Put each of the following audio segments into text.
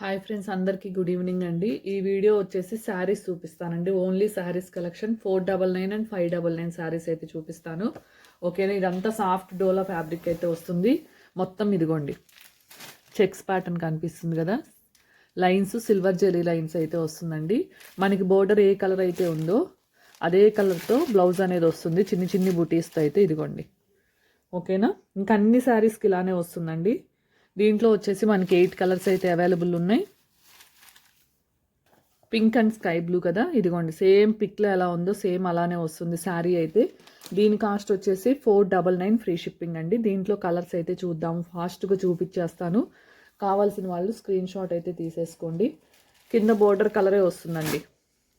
Hi friends అందరికీ good evening అండి. ఈ వీడియో వచ్చేసి శారీస్ చూపిస్తానండి. Only saris collection. Four double nine and five double nine saris అయితే చూపిస్తాను. ఓకేనా? ఇదంతా సాఫ్ట్ డోలా ఫ్యాబ్రిక్ అయితే వస్తుంది. మొత్తం ఇదిగోండి. చెక్స్ ప్యాటర్న్ కనిపిస్తుంది కదా? లైన్స్ సిల్వర్ జెరీ లైన్స్ అయితే వస్తుందండి. మనకి బోర్డర్ ఏ కలర్ అయితే ఉందో అదే కలర్తో బ్లౌజ్ అనేది వస్తుంది. చిన్ని చిన్ని బుటీస్తో అయితే ఇదిగోండి. ఓకేనా? ఇంకా అన్ని శారీస్కి ఇలానే వస్తుందండి. దీంట్లో వచ్చేసి మనకి ఎయిట్ కలర్స్ అయితే అవైలబుల్ ఉన్నాయి. పింక్ అండ్ స్కై బ్లూ కదా? ఇదిగోండి సేమ్ పిక్లో ఎలా ఉందో సేమ్ అలానే వస్తుంది శారీ అయితే. దీని కాస్ట్ వచ్చేసి four double nine free shipping అండి. దీంట్లో కలర్స్ అయితే చూద్దాం ఫాస్ట్గా చూపించేస్తాను. కావాల్సిన వాళ్ళు స్క్రీన్ షాట్ అయితే తీసేసుకోండి. కింద బోర్డర్ కలరే వస్తుందండి.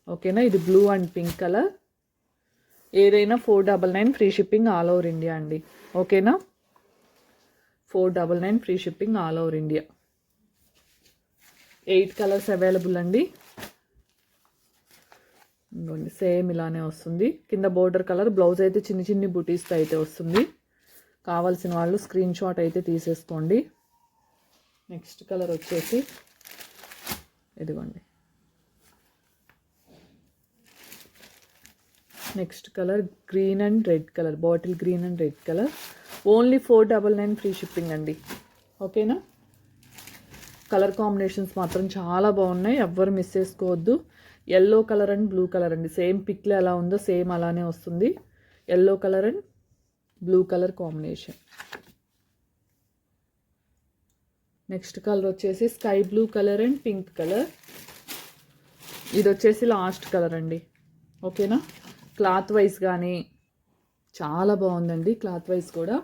ఓకేనా? ఇది బ్లూ అండ్ పింక్ కలర్. ఏదైనా four double nine free shipping all over India అండి. ఓకేనా? Four double nine free shipping all over India. Eight colours available అండి. ఇంకోండి సేమ్ ఇలానే వస్తుంది. కింద బోర్డర్ కలర్ బ్లౌజ్ అయితే చిన్ని చిన్ని బుటీస్తో అయితే వస్తుంది. కావాల్సిన వాళ్ళు స్క్రీన్ షాట్ అయితే తీసేసుకోండి. నెక్స్ట్ కలర్ వచ్చేసి ఇదిగోండి. Next colour green and red colour bottle green and red colour. Only four double nine free shipping అండి. ఓకేనా? కలర్ కాంబినేషన్స్ మాత్రం చాలా బాగున్నాయి. ఎవ్వరు మిస్ చేసుకోవద్దు. Yellow colour and blue colour అండి. సేమ్ పిక్లో ఎలా ఉందో సేమ్ అలానే వస్తుంది. Yellow colour and blue colour combination. Next colour వచ్చేసి sky blue colour and pink colour. ఇది వచ్చేసి లాస్ట్ కలర్ అండి. ఓకేనా? క్లాత్ వైజ్ కానీ చాలా బాగుందండి క్లాత్ వైజ్ కూడా.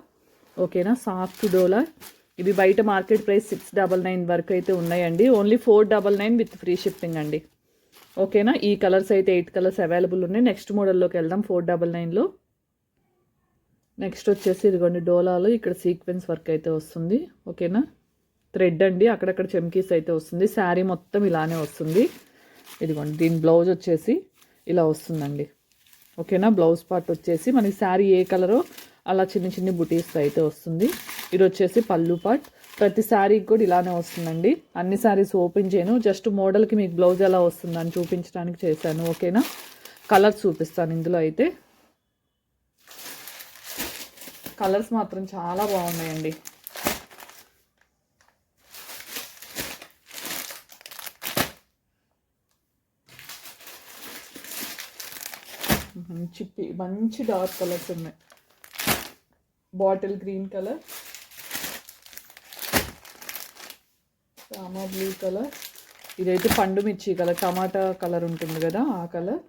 ఓకేనా? సాఫ్ట్ డోలా. ఇవి బయట market price six double nine వరకు అయితే ఉన్నాయండి. Only four double nine with free shipping అండి. ఓకేనా? ఈ కలర్స్ అయితే ఎయిట్ కలర్స్ అవైలబుల్ ఉన్నాయి. నెక్స్ట్ మోడల్లోకి వెళ్దాం ఫోర్ డబల్ నైన్లో నెక్స్ట్ వచ్చేసి ఇదిగోండి డోలాలో ఇక్కడ సీక్వెన్స్ వర్క్ అయితే వస్తుంది. ఓకేనా? థ్రెడ్ అండి అక్కడక్కడ చెమ్కీస్ అయితే వస్తుంది. శారీ మొత్తం ఇలానే వస్తుంది. ఇదిగోండి దీని బ్లౌజ్ వచ్చేసి ఇలా వస్తుందండి. ఓకేనా? బ్లౌజ్ పార్ట్ వచ్చేసి మనకి శారీ ఏ కలరో అలా చిన్న చిన్న బుటీస్ అయితే వస్తుంది. ఇది వచ్చేసి పళ్ళు పార్ట్. ప్రతి శారీకి కూడా ఇలానే వస్తుందండి. అన్ని శారీస్ ఓపెన్ చేయను. జస్ట్ మోడల్కి మీకు బ్లౌజ్ ఎలా వస్తుందని చూపించడానికి చేశాను. ఓకేనా? కలర్స్ చూపిస్తాను ఇందులో అయితే. కలర్స్ మాత్రం చాలా బాగున్నాయండి. మంచి మంచి డార్క్ కలర్స్ ఉన్నాయి. Bottle green colour Rama blue colour. ఇదైతే పండు మిర్చి కలర్ టమాటా కలర్ ఉంటుంది కదా ఆ కలర్.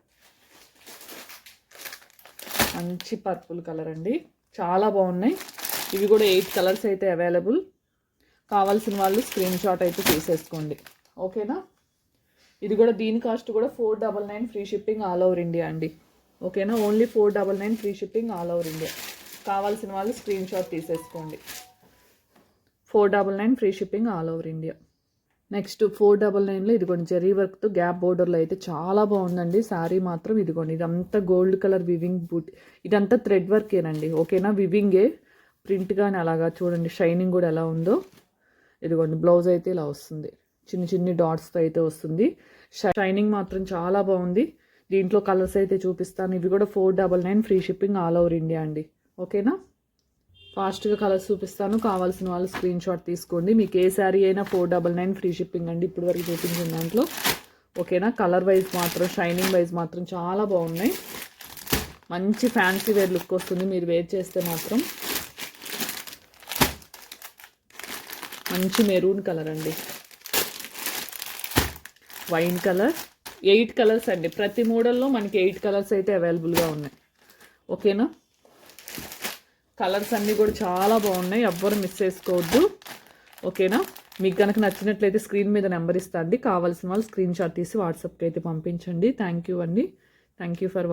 మంచి పర్పుల్ కలర్ అండి. చాలా బాగున్నాయి. ఇవి కూడా ఎయిట్ కలర్స్ అయితే అవైలబుల్. కావాల్సిన వాళ్ళు స్క్రీన్ షాట్ అయితే తీసేసుకోండి. ఓకేనా? ఇది కూడా దీని కాస్ట్ కూడా four double nine free shipping all over India అండి. ఓకేనా? Only four double nine free shipping all over India కావాల్సిన వాళ్ళు స్క్రీన్ షాట్ తీసేసుకోండి. Four double nine free shipping all over India next four double నైన్లో ఇదిగోండి జరీ వర్క్తో gap బోర్డర్లో అయితే చాలా బాగుందండి. శారీ మాత్రం ఇదిగోండి ఇదంతా గోల్డ్ కలర్ వివింగ్ బూట్ ఇదంతా థ్రెడ్ వర్కేనండి ఓకేనా? వివింగే ప్రింట్ కానీ అలాగా చూడండి షైనింగ్ కూడా ఎలా ఉందో. ఇదిగోండి బ్లౌజ్ అయితే ఇలా వస్తుంది. చిన్ని చిన్ని డాట్స్తో అయితే వస్తుంది. షైనింగ్ మాత్రం చాలా బాగుంది. దీంట్లో కలర్స్ అయితే చూపిస్తాను. ఇవి కూడా four double nine free shipping all over India అండి. ఓకేనా? ఫాస్ట్గా కలర్స్ చూపిస్తాను. కావాల్సిన వాళ్ళు స్క్రీన్ షాట్ తీసుకోండి. మీకు ఏ శారీ అయినా four double nine free shipping అండి. ఇప్పుడు వరకు చూపించిన దాంట్లో. ఓకేనా? కలర్ వైజ్ మాత్రం షైనింగ్ వైజ్ మాత్రం చాలా బాగున్నాయి. మంచి ఫ్యాన్సీ వేర్ లుక్ వస్తుంది. మీరు వేర్ చేస్తే మాత్రం మంచి మెరూన్ కలర్ అండి. Wine colour. ఎయిట్ కలర్స్ అండి. ప్రతి మోడల్లో మనకి ఎయిట్ కలర్స్ అయితే అవైలబుల్గా ఉన్నాయి. ఓకేనా? కలర్స్ అన్నీ కూడా చాలా బాగున్నాయి. ఎవ్వరు మిస్ చేసుకోవద్దు. ఓకేనా? మీకు కనుక నచ్చినట్లయితే స్క్రీన్ మీద నెంబర్ ఇస్తా అండి. కావాల్సిన వాళ్ళు స్క్రీన్ షాట్ తీసి వాట్సాప్కి అయితే పంపించండి. థ్యాంక్ యూ అండి. Thank you for